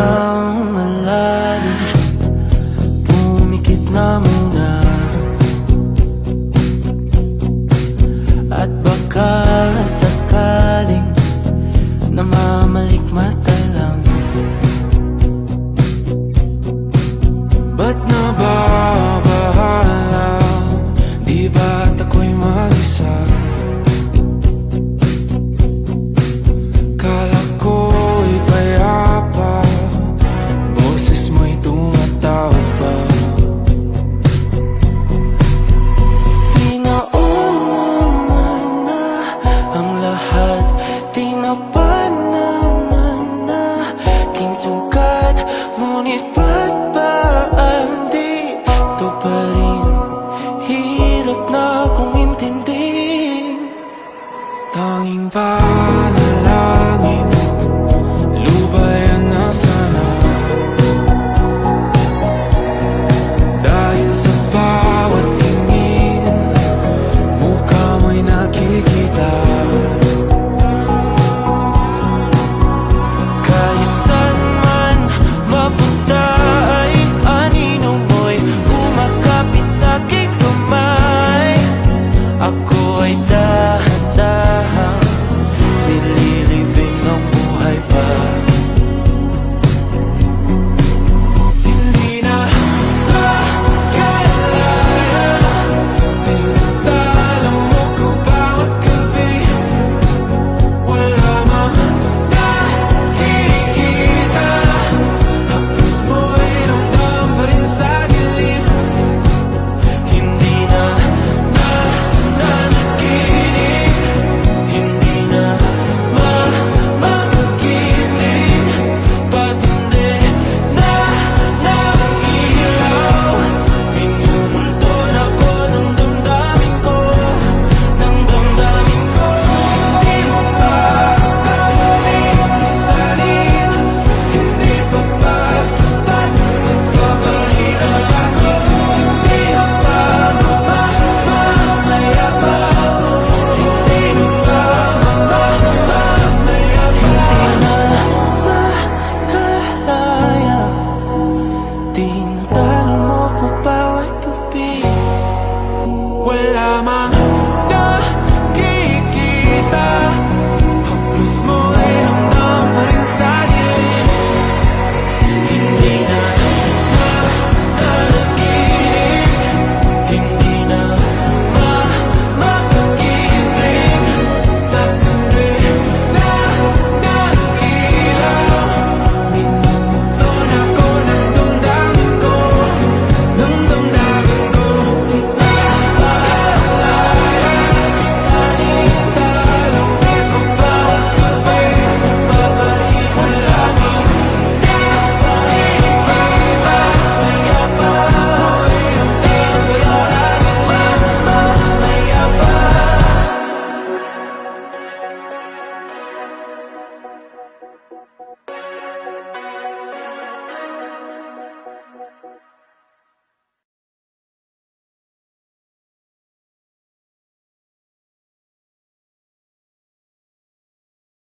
ng malalim. Pumikit na muna. At baka sakaling Namamalik mata king sugat Ngunit ba't ba hindi ito pa